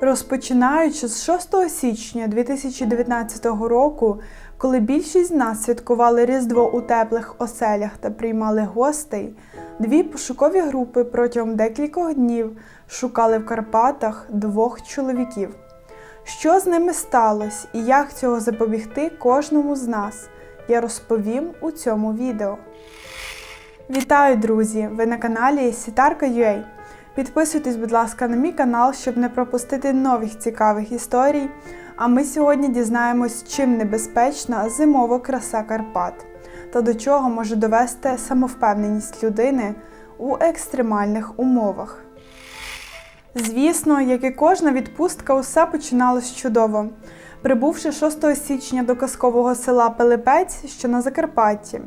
Розпочинаючи з 6 січня 2019 року, коли більшість з нас святкували Різдво у теплих оселях та приймали гостей, дві пошукові групи протягом декількох днів шукали в Карпатах двох чоловіків. Що з ними сталося і як цього запобігти кожному з нас, я розповім у цьому відео. Вітаю, друзі! Ви на каналі Сітарка.ua. Підписуйтесь, будь ласка, на мій канал, щоб не пропустити нових цікавих історій. А ми сьогодні дізнаємось, чим небезпечна зимова краса Карпат та до чого може довести самовпевненість людини у екстремальних умовах. Звісно, як і кожна відпустка, усе починалось чудово. Прибувши 6 січня до казкового села Пилипець, що на Закарпатті,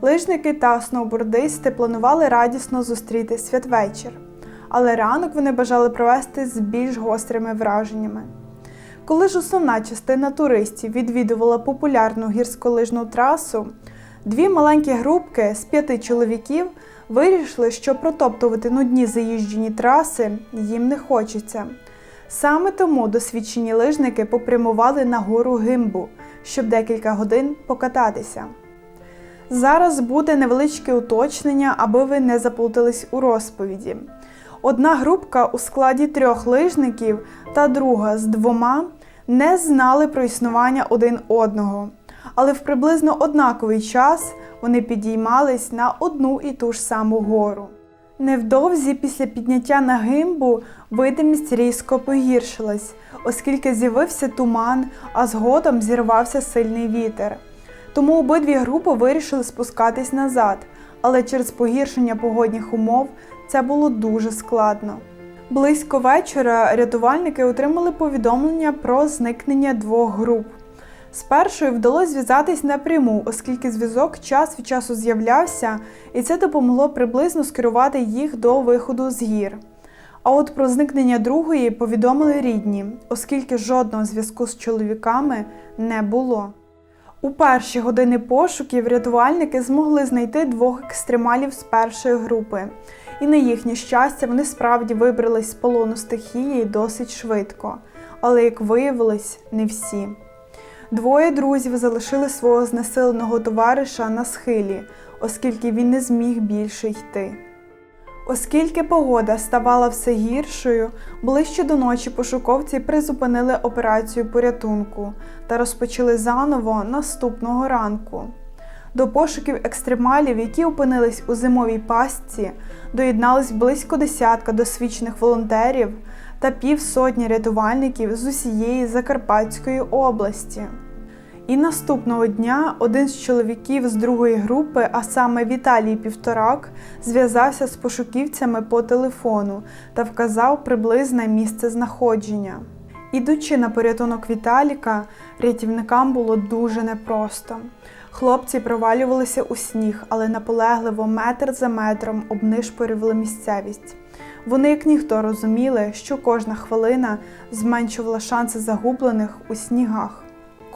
лижники та сноубордисти планували радісно зустріти святвечір. Але ранок вони бажали провести з більш гострими враженнями. Коли ж основна частина туристів відвідувала популярну гірськолижну трасу, дві маленькі групки з п'яти чоловіків вирішили, що протоптувати нудні заїжджені траси їм не хочеться. Саме тому досвідчені лижники попрямували на гору Гимбу, щоб декілька годин покататися. Зараз буде невеличке уточнення, аби ви не заплутались у розповіді. Одна групка у складі трьох лижників та друга з двома не знали про існування один одного, але в приблизно однаковий час вони підіймались на одну і ту ж саму гору. Невдовзі після підняття на гимбу видимість різко погіршилась, оскільки з'явився туман, а згодом зірвався сильний вітер. Тому обидві групи вирішили спускатись назад, але через погіршення погодних умов це було дуже складно. Близько вечора рятувальники отримали повідомлення про зникнення двох груп. З першою вдалося зв'язатись напряму, оскільки зв'язок час від часу з'являвся, і це допомогло приблизно скерувати їх до виходу з гір. А от про зникнення другої повідомили рідні, оскільки жодного зв'язку з чоловіками не було. У перші години пошуків рятувальники змогли знайти двох екстремалів з першої групи, і на їхнє щастя вони справді вибрались з полону стихії досить швидко. Але, як виявилось, не всі. Двоє друзів залишили свого знесиленого товариша на схилі, оскільки він не зміг більше йти. Оскільки погода ставала все гіршою, ближче до ночі пошуковці призупинили операцію порятунку та розпочали заново наступного ранку. До пошуків екстремалів, які опинились у зимовій пастці, доєднались близько десятка досвідчених волонтерів та півсотні рятувальників з усієї Закарпатської області. І наступного дня один з чоловіків з другої групи, а саме Віталій Півторак, зв'язався з пошуківцями по телефону та вказав приблизне місце знаходження. Ідучи на порятунок Віталіка, рятівникам було дуже непросто. Хлопці провалювалися у сніг, але наполегливо метр за метром обнишпорювали місцевість. Вони, як ніхто, розуміли, що кожна хвилина зменшувала шанси загублених у снігах.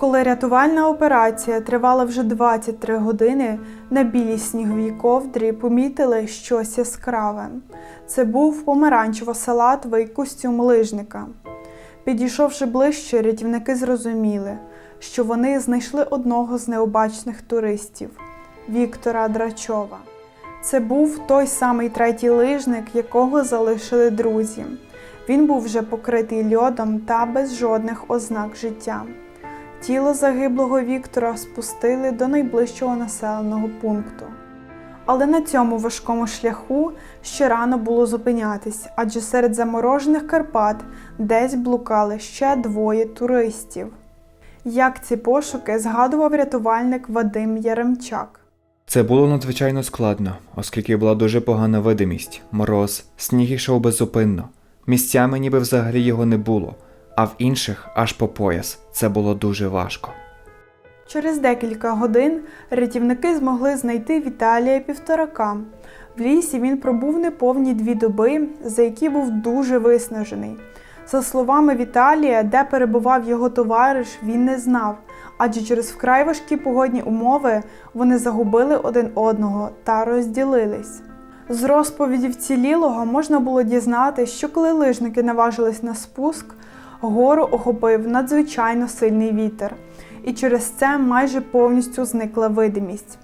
Коли рятувальна операція тривала вже 23 години, на білій сніговій ковдрі помітили щось яскраве. Це був помаранчево-салатовий костюм лижника. Підійшовши ближче, рятівники зрозуміли, що вони знайшли одного з необачних туристів Віктора Драчова. Це був той самий третій лижник, якого залишили друзі. Він був вже покритий льодом та без жодних ознак життя. Тіло загиблого Віктора спустили до найближчого населеного пункту. Але на цьому важкому шляху ще рано було зупинятись, адже серед заморожених Карпат десь блукали ще двоє туристів. Як ці пошуки згадував рятувальник Вадим Яремчак. Це було надзвичайно складно, оскільки була дуже погана видимість, мороз, сніг ішов беззупинно. Місцями ніби взагалі його не було, а в інших аж по пояс. Це було дуже важко. Через декілька годин рятівники змогли знайти Віталія Півторака. В лісі він пробув неповні дві доби, за які був дуже виснажений. За словами Віталія, де перебував його товариш, він не знав, адже через вкрай важкі погодні умови вони загубили один одного та розділились. З розповіді вцілілого можна було дізнатися, що коли лижники наважились на спуск, гору охопив надзвичайно сильний вітер, і через це майже повністю зникла видимість.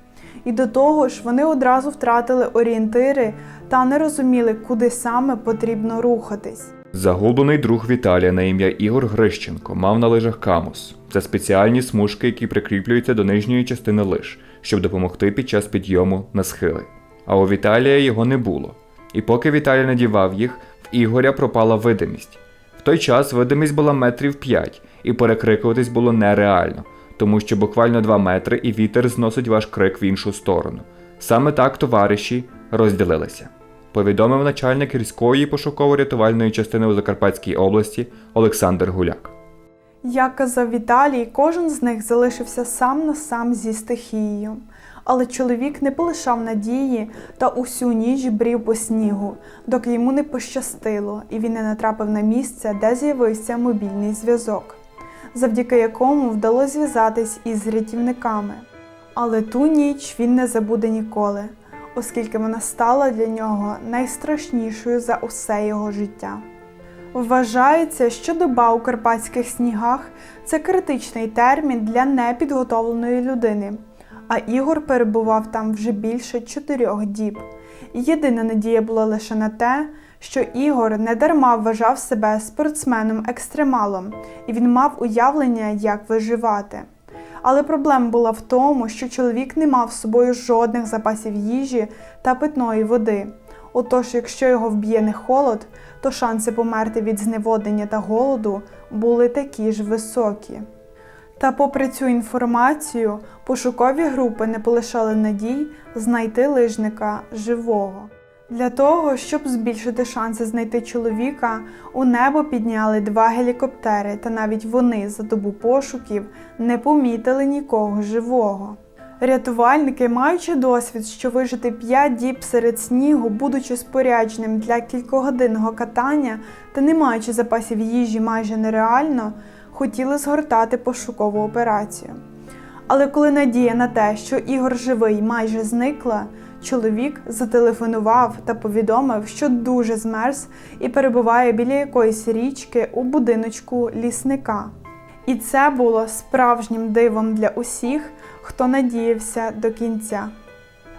І до того ж, вони одразу втратили орієнтири та не розуміли, куди саме потрібно рухатись. Загублений друг Віталія на ім'я Ігор Грищенко мав на лижах камус. Це спеціальні смужки, які прикріплюються до нижньої частини лиж, щоб допомогти під час підйому на схили. А у Віталія його не було. І поки Віталій надівав їх, в Ігоря пропала видимість. Той час видимість була метрів 5, і перекрикуватись було нереально, тому що буквально 2 метри і вітер зносить ваш крик в іншу сторону. Саме так товариші розділилися повідомив начальник гірської пошуково-рятувальної частини у Закарпатській області Олександр Гуляк. Як казав Віталій, кожен з них залишився сам на сам зі стихією. Але чоловік не полишав надії та усю ніч брів по снігу, доки йому не пощастило, і він не натрапив на місце, де з'явився мобільний зв'язок, завдяки якому вдалося зв'язатись із рятівниками. Але ту ніч він не забуде ніколи, оскільки вона стала для нього найстрашнішою за усе його життя. Вважається, що доба у карпатських снігах це критичний термін для непідготовленої людини, а Ігор перебував там вже більше чотирьох діб. Єдина надія була лише на те, що Ігор недарма вважав себе спортсменом-екстремалом, і він мав уявлення, як виживати. Але проблема була в тому, що чоловік не мав з собою жодних запасів їжі та питної води. Отож, якщо його вб'є не холод, то шанси померти від зневоднення та голоду були такі ж високі. Та попри цю інформацію, пошукові групи не полишали надій знайти лижника живого. Для того, щоб збільшити шанси знайти чоловіка, у небо підняли два гелікоптери, та навіть вони за добу пошуків не помітили нікого живого. Рятувальники, маючи досвід, що вижити 5 діб серед снігу, будучи спорядженим для кількогодинного катання та не маючи запасів їжі майже нереально, хотіли згортати пошукову операцію. Але коли надія на те, що Ігор живий майже зникла, чоловік зателефонував та повідомив, що дуже змерз і перебуває біля якоїсь річки у будиночку лісника. І це було справжнім дивом для усіх, хто надіявся до кінця.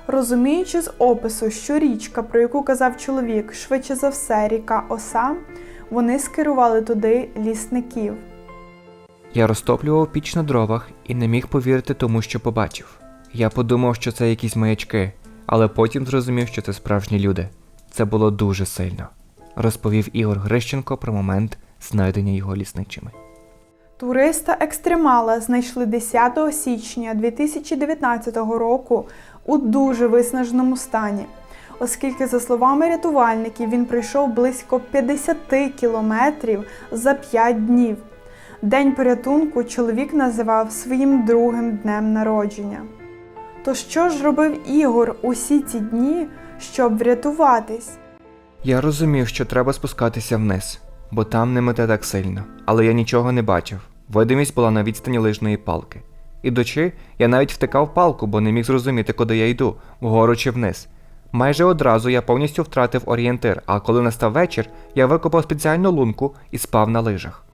Розуміючи з опису, що річка, про яку казав чоловік, швидше за все ріка Оса, вони скерували туди лісників. Я розтоплював піч на дровах і не міг повірити тому, що побачив. Я подумав, що це якісь маячки, але потім зрозумів, що це справжні люди. Це було дуже сильно, розповів Ігор Грищенко про момент знайдення його лісничими. Туриста екстремала знайшли 10 січня 2019 року у дуже виснаженому стані, оскільки, за словами рятувальників, він пройшов близько 50 кілометрів за 5 днів. День порятунку чоловік називав своїм другим днем народження. То що ж робив Ігор усі ці дні, щоб врятуватись? Я розумів, що треба спускатися вниз, бо там не мете так сильно, але я нічого не бачив. Видимість була на відстані лижної палки. Ідучи, я навіть втикав палку, бо не міг зрозуміти, куди я йду, вгору чи вниз. Майже одразу я повністю втратив орієнтир, а коли настав вечір, я викопав спеціальну лунку і спав на лижах.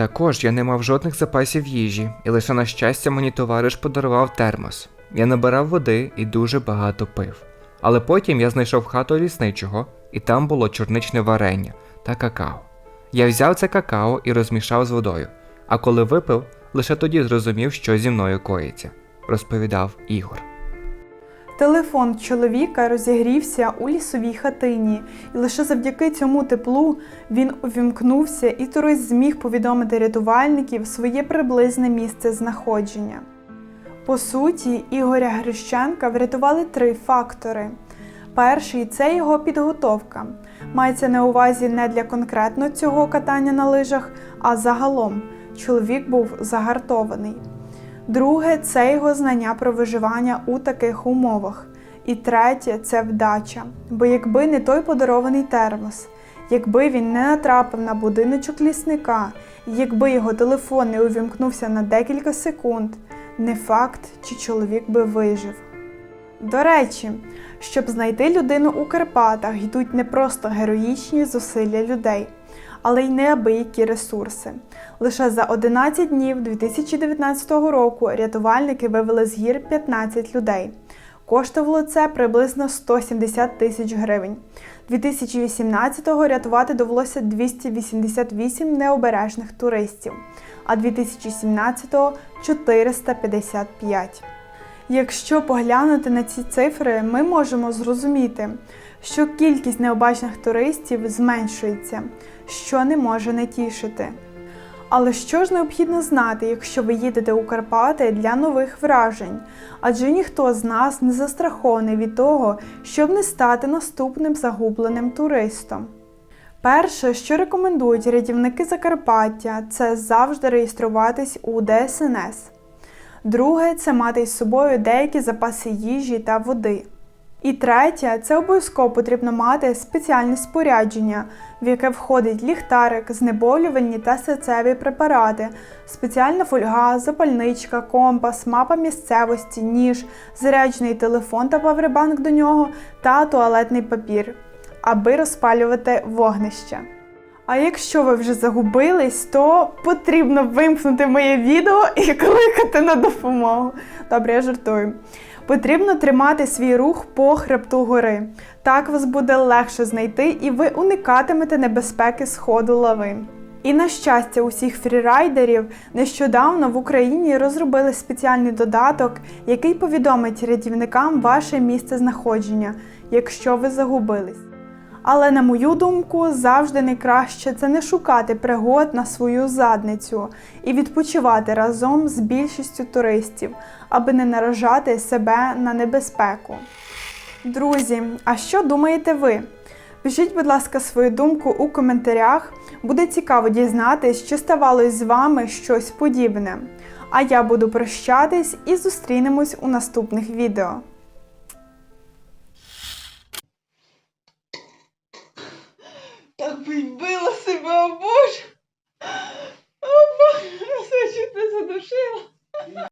Також я не мав жодних запасів їжі, і лише на щастя мені товариш подарував термос. Я набирав води і дуже багато пив. Але потім я знайшов хату лісничого, і там було чорничне варення та какао. Я взяв це какао і розмішав з водою, а коли випив, лише тоді зрозумів, що зі мною коїться, розповідав Ігор. Телефон чоловіка розігрівся у лісовій хатині, і лише завдяки цьому теплу він увімкнувся, і турист зміг повідомити рятувальників своє приблизне місце знаходження. По суті, Ігоря Грищенка врятували три фактори. Перший це його підготовка. Мається на увазі не для конкретно цього катання на лижах, а загалом. Чоловік був загартований. Друге це його знання про виживання у таких умовах. І третє це вдача. Бо якби не той подарований термос, якби він не натрапив на будиночок лісника, якби його телефон не увімкнувся на декілька секунд, не факт, чи чоловік би вижив. До речі, щоб знайти людину у Карпатах, йдуть не просто героїчні зусилля людей, але й неабиякі ресурси. Лише за 11 днів 2019 року рятувальники вивели з гір 15 людей. Коштувало це приблизно 170 тисяч гривень. 2018-го рятувати довелося 288 необережних туристів, а 2017-го 455. Якщо поглянути на ці цифри, ми можемо зрозуміти, що кількість необачних туристів зменшується, що не може не тішити. Але що ж необхідно знати, якщо ви їдете у Карпати для нових вражень? Адже ніхто з нас не застрахований від того, щоб не стати наступним загубленим туристом. Перше, що рекомендують рятівники Закарпаття, це завжди реєструватись у ДСНС. Друге це мати із собою деякі запаси їжі та води. І третє це обов'язково потрібно мати спеціальне спорядження, в яке входить ліхтарик, знеболювальні та серцеві препарати, спеціальна фольга, запальничка, компас, мапа місцевості, ніж, заряджений телефон та павербанк до нього та туалетний папір, аби розпалювати вогнище. А якщо ви вже загубились, то потрібно вимкнути моє відео і кликати на допомогу. Добре, я жартую. Потрібно тримати свій рух по хребту гори. Так вас буде легше знайти і ви уникатимете небезпеки сходу лавин. І на щастя усіх фрірайдерів нещодавно в Україні розробили спеціальний додаток, який повідомить рятівникам ваше місце знаходження, якщо ви загубились. Але на мою думку, завжди найкраще це не шукати пригод на свою задницю і відпочивати разом з більшістю туристів, аби не наражати себе на небезпеку. Друзі, а що думаєте ви? Пишіть, будь ласка, свою думку у коментарях. Буде цікаво дізнатись, чи ставалось з вами щось подібне. А я буду прощатись і зустрінемось у наступних відео.